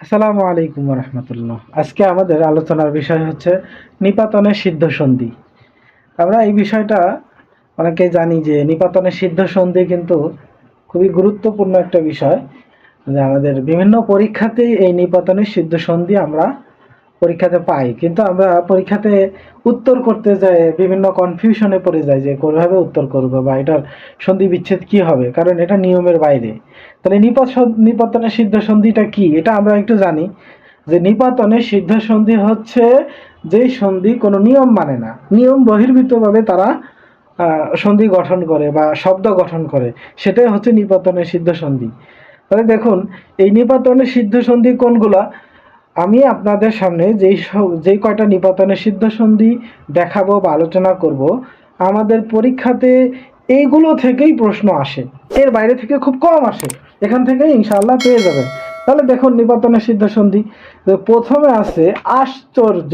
আসসালামু আলাইকুম রহমতুল্লাহ আজকে আমাদের আলোচনার বিষয় হচ্ছে নিপাতনের সিদ্ধ সন্ধি আমরা এই বিষয়টা অনেকে জানি যে নিপাতনের সিদ্ধ সন্ধি কিন্তু খুবই গুরুত্বপূর্ণ একটা বিষয়। যে আমাদের বিভিন্ন পরীক্ষাতেই এই নিপাতনের সিদ্ধ সন্ধি আমরা পরীক্ষাতে পাই, কিন্তু আমরা পরীক্ষাতে উত্তর করতে যাই, বিভিন্ন কনফিউশনে পড়ে যাই যে কোনোভাবে উত্তর করব বা এটার সন্ধি বিচ্ছেদ কি হবে, কারণ এটা নিয়মের বাইরে। তাহলে নিপাত নিপাতনের সিদ্ধ সন্ধিটা কি? এটা আমরা একটু জানি। যে নিপাতনের সিদ্ধ সন্ধি হচ্ছে যেই সন্ধি কোনো নিয়ম মানে না। নিয়ম বহির্ভূতভাবে তারা সন্ধি গঠন করে বা শব্দ গঠন করে। সেটাই হচ্ছে নিপাতনের সিদ্ধ সন্ধি। তাহলে দেখুন, এই নিপাতনের সিদ্ধ সন্ধি কোনগুলা? আমি আপনাদের সামনে যেই যেই কয়টা নিপাতনের সিদ্ধ সন্ধি দেখাবো বা আলোচনা করব, আমাদের পরীক্ষাতে এইগুলো থেকেই প্রশ্ন আসে। এর বাইরে থেকে খুব কম আসে। এখান থেকে ইনশাল্লাহ পেয়ে যাবেন। তাহলে দেখুন নিপাতনের সিদ্ধ সন্ধি প্রথমে আছে আশ্চর্য।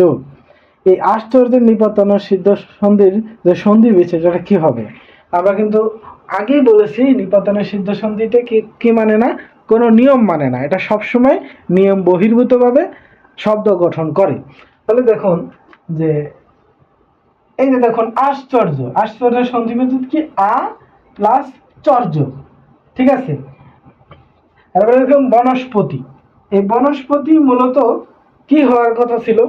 এই আশ্চর্যের নিপাতনের সিদ্ধ সন্ধির যে সন্ধি বিচ্ছেদ সেটা কি হবে? আমরা কিন্তু আগেই বলেছি নিপাতনের সিদ্ধ সন্ধিতে কি কি মানে না? কোনো নিয়ম মানে না। এটা সবসময় নিয়ম বহির্ভূতভাবে শব্দ গঠন করে। তাহলে দেখুন যে, এই যে দেখুন, আশ্চর্য। আশ্চর্যের বিচ্ছেদ কি আ প্লাস চর্য? ঠিক আছে? তারপরে দেখুন, বনস্পতি। এই বনস্পতি মূলত কি হওয়ার কথা ছিল?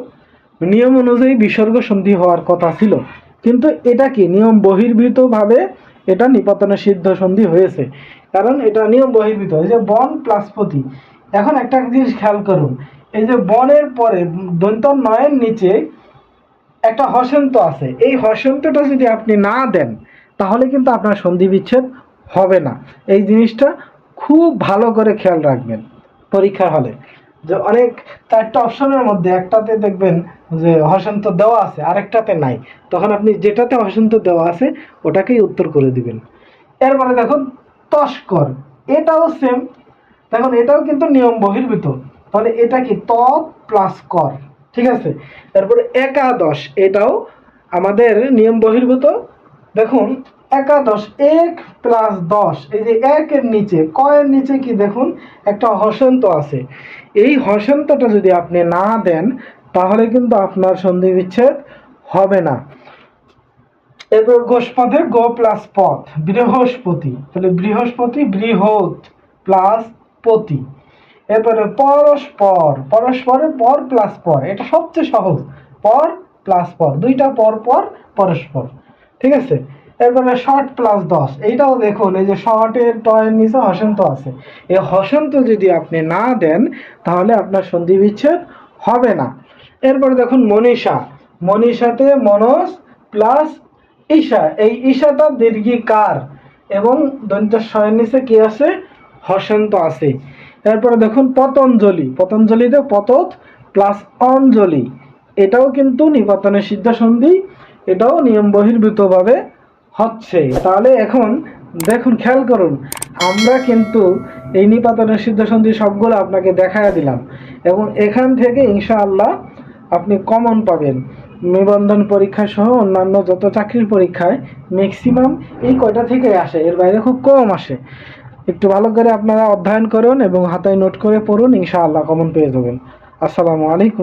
নিয়ম অনুযায়ী বিসর্গ সন্ধি হওয়ার কথা ছিল। কিন্তু এটা কি? নিয়ম বহির্ভূতভাবে এটা নিপতনের সিদ্ধ সন্ধি হয়েছে। কারণ এটা নিয়ম বহির্ভূত, এই যে বন প্লাস পতি এখন একটা জিনিস খেয়াল করুন, এই যে বনের পরে দন্ত নয়ের নিচে একটা হসন্ত আছে, এই হসন্তটা যদি আপনি না দেন, তাহলে কিন্তু আপনার সন্ধি বিচ্ছেদ হবে না। এই জিনিসটা খুব ভালো করে খেয়াল রাখবেন পরীক্ষার হলে। যে অনেক, চারটা অপশনের মধ্যে একটাতে দেখবেন যে হসন্ত দেওয়া আছে, আরেকটাতে নাই। তখন আপনি যেটাতে হসন্ত দেওয়া আছে, ওটাকেই উত্তর করে দিবেন। এরপরে দেখুন তস্কর। এটাও সেম দেখুন, এটাও কিন্তু নিয়ম বহির্ভূত। তাহলে এটা কি ত প্লাস কর? ঠিক আছে? তারপরে একাদশ, এটাও আমাদের নিয়ম বহির্ভূত। দেখুন, একাদশ, এক প্লাস দশ। এই যে একের নিচে, কয়ের নিচে কি দেখুন, একটা হসন্ত আছে। এই হসন্তটা যদি আপনি না দেন, তাহলে কিন্তু আপনার সন্ধি বিচ্ছেদ হবে না। এরপর গোষ্পদে গো প্লাস পথ, বৃহস্পতি। তাহলে বৃহস্পতি, বৃহৎ প্লাস পতি। এরপরে পরস্পর, পরস্পরে পর প্লাস পর, এটা সবচেয়ে সহজ। পর প্লাস পর, দুইটা পর পর, পরস্পর। ঠিক আছে? এরপরে শর্ট প্লাস দশ, এইটাও দেখুন, এই যে শর্টের টয়ের নিচে হসন্ত আছে। এই হসন্ত যদি আপনি না দেন, তাহলে আপনার সন্ধি বিচ্ছেদ হবে না। এরপরে দেখুন মনীষা। মনীষাতে মনস প্লাস ঈশা, এই ঈশাটা দীর্ঘিকার এবং দন্ত শয়ের নিচে কি আছে? হসন্ত আছে। এরপরে দেখুন, পতঞ্জলি। পতঞ্জলিতে পতত প্লাস অঞ্জলি। এটাও কিন্তু নিপাতনের সিদ্ধ সন্ধি এটাও নিয়ম বহির্ভূতভাবে হচ্ছে। তাহলে এখন দেখুন, খেয়াল করুন, আমরা কিন্তু এই নিপাতনের সিদ্ধ সন্ধি সবগুলো আপনাকে দেখায় দিলাম। এবং এখান থেকে ইনশাআল্লাহ আপনি কমন পাবেন। নিবন্ধন পরীক্ষা সহ অন্যান্য যত চাকরির পরীক্ষায় ম্যাক্সিমাম এই কয়টা থেকে আসে? এর বাইরে খুব কম আসে। একটু ভালো করে আপনারা অধ্যয়ন করুন এবং হাতায় নোট করে পড়ুন, ইনশাআল্লাহ কমন পেয়ে যাবেন। আসসালামু আলাইকুম।